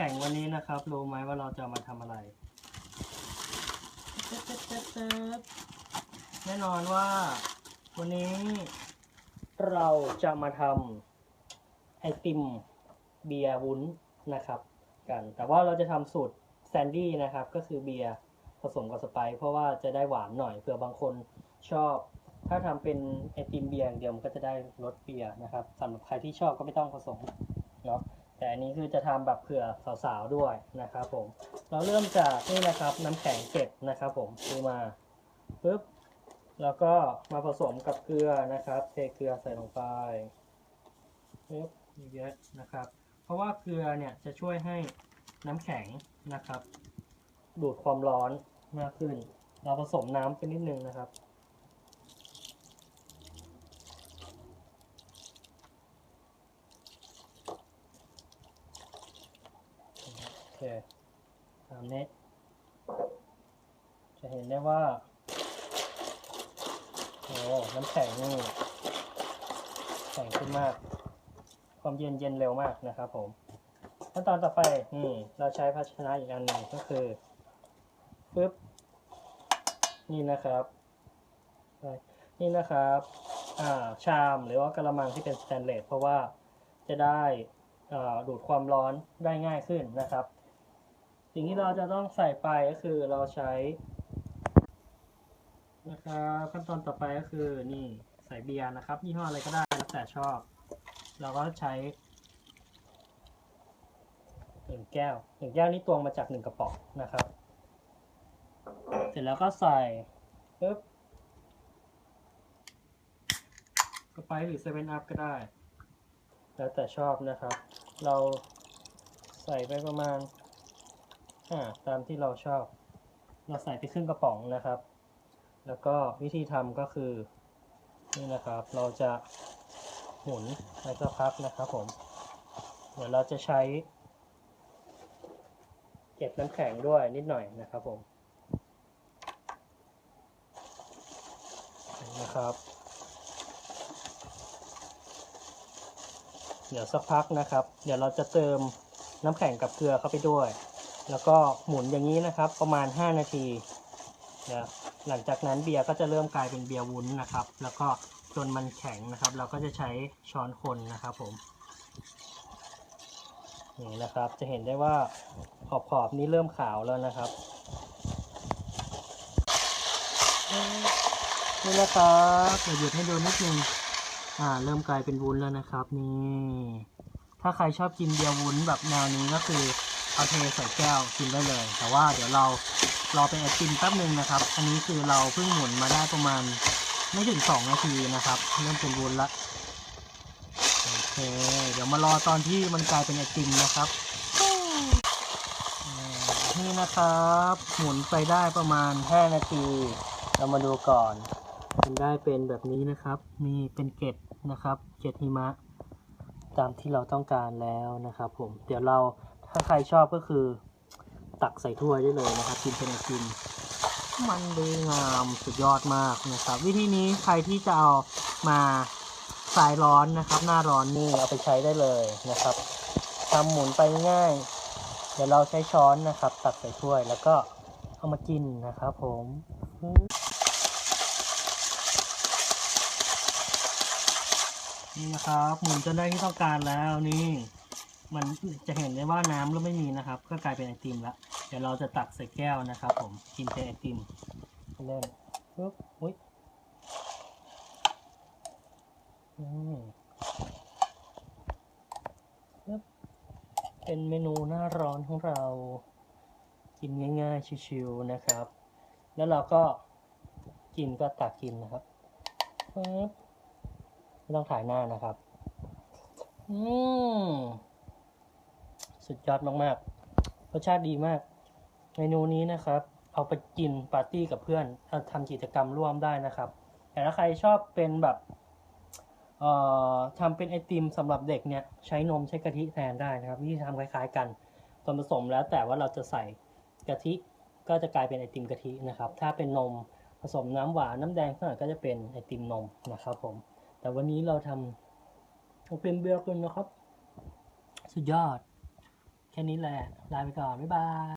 แข็งวันนี้นะครับ รู้ไหมว่าเราจะมาทำอะไรแน่นอนว่า วันนี้เราจะมาทำไอติมเบียร์วุ้นนะครับ กัน แต่ว่าเราจะทำสูตรแซนดี้นะครับ ก็คือเบียร์ผสมกับสไปซ์เพราะว่าจะได้หวานหน่อยเผื่อบางคนชอบ ถ้าทำเป็นไอติมเบียร์อย่างเดียวมันก็จะได้รสเบียร์นะครับสำหรับใครที่ชอบก็ไม่ต้องผสมเนาะ แต่อันนี้คือจะทำแบบเผื่อสาวๆด้วยนะครับผม เราเริ่มจากนี่นะครับน้ำแข็งเก็บนะครับ ผมซื้อมาปุ๊บแล้วก็มาผสมกับเกลือนะครับ เทเกลือใส่ลงไปปุ๊บเยอะนะครับ เพราะว่าเกลือเนี่ยจะช่วยให้น้ำแข็งนะครับ ดูดความร้อนมากขึ้น เราผสมน้ำไปนิดนึงนะครับ เคตามนี้ จะเห็นได้ว่าโอ้น้ำแข็งนี่แข็งขึ้นมาก ความเย็นเย็นเร็วมากนะครับผมขั้นตอนต่อไปนี่เราใช้ภาชนะอีกอันหนึ่งก็คือปึ๊บนี่นะครับ นี่นะครับอ่าชามหรือว่ากระมังที่เป็นสแตนเลสเพราะว่าจะได้ดูดความร้อนได้ง่ายขึ้นนะครับ สิ่งที่เราจะต้องใส่ไปก็คือเราใช้นะครับขั้นตอนต่อไปก็คือนี่ใส่เบียร์นะครับยี่ห้ออะไรก็ได้แล้วแต่ชอบ เราก็ใช้หนึ่งแก้วหนึ่งแก้วนี่ตวงมาจากหนึ่งกระป๋องนะครับ เสร็จแล้วก็ใส่ปึ๊บสไปหรือเซเว่นอัพก็ได้ แล้วแต่ชอบนะครับ เราใส่ไปประมาณ อ่าตามที่เราชอบ เราใส่ไปครึ่งกระป๋องนะครับ แล้วก็วิธีทำก็คือนี่นะครับ เราจะหมุนไปสักพักนะครับผม เดี๋ยวเราจะใช้ เก็บน้ำแข็งด้วยนิดหน่อยนะครับผมนะครับ เดี๋ยวสักพักนะครับ เดี๋ยวเราจะเติมน้ำแข็งกับเกลือเข้าไปด้วย แล้วก็หมุนอย่างนี้นะครับ ประมาณ 5 นาทีเดี๋ยวหลังจากนั้นเบียร์ก็จะเริ่มกลายเป็นเบียร์วุ้นนะครับ แล้วก็จนมันแข็งนะครับ เราก็จะใช้ช้อนคนนะครับผมนี่นะครับ จะเห็นได้ว่าขอบขอบๆนี้เริ่มขาวแล้วนะครับนี่นะครับเดี๋ยวหยุดให้ดูนิดนึงอ่า เริ่มกลายเป็นวุ้นแล้วนะครับ นี่ ถ้าใครชอบกินเบียร์วุ้นแบบแนวนี้ก็คือ เอาเทใส่แก้วกินได้เลย แต่ว่าเดี๋ยวเรารอเป็นไอติมแป๊บหนึ่งนะครับ อันนี้คือเราเพิ่งหมุนมาได้ประมาณไม่ถึงสองนาทีนะครับ เริ่มเป็นวุ้นละโอเค เดี๋ยวมารอตอนที่มันกลายเป็นไอติมนะครับนี่นะครับ หมุนไปได้ประมาณ5นาที เรามาดูก่อนมันได้เป็นแบบนี้นะครับนี่เป็นเกล็ดนะครับ เกล็ดหิมะ ตามที่เราต้องการแล้วนะครับผม เดี๋ยวเรา ถ้าใครชอบก็คือ ตักใส่ถ้วยได้เลยนะครับกินเป็นไอติมมันดีงามสุดยอดมากนะครับ วิธีนี้ใครที่จะเอามาสายร้อนนะครับ หน้าร้อนนี่เอาไปใช้ได้เลยนะครับทำหมุนไปง่ายเดี๋ยวเราใช้ช้อนนะครับ ตักใส่ถ้วยแล้วก็เอามากินนะครับผมนี่นะครับหมุนจนได้ที่ต้องการแล้วนี่ มันจะเห็นได้ว่าน้ำเริ่มไม่มีนะครับ ก็กลายเป็นไอติมละเดี๋ยวเราจะตักใส่แก้วนะครับ ผมกินเป็นไอติมเริ่มปุ๊บอุ้ยอืมปึ๊บเป็นเมนูหน้าร้อนของเรา กินง่ายๆชิวๆนะครับ แล้วเราก็กินก็ตักกินนะครับปึ๊บไม่ต้องถ่ายหน้านะครับ อืม สุดยอดมากๆ รสชาติดีมาก เมนูนี้นะครับ เอาไปกินปาร์ตี้กับเพื่อนเอาทำกิจกรรมร่วมได้นะครับ แต่ถ้าใครชอบเป็นแบบเอ่อทำเป็นไอติมสำหรับเด็กเนี่ยใช้นมใช้กะทิแทนได้นะครับวิธีทำคล้ายๆกันส่วนผสมแล้วแต่ว่าเราจะใส่กะทิก็จะกลายเป็นไอติมกะทินะครับ ถ้าเป็นนมผสมน้ำหวานน้ำแดงสักหน่อยก็จะเป็นไอติมนมนะครับผม แต่วันนี้เราทำเป็นเบียร์กันนะครับ สุดยอด แค่นี้แหละ ลาไปก่อน บ๊ายบาย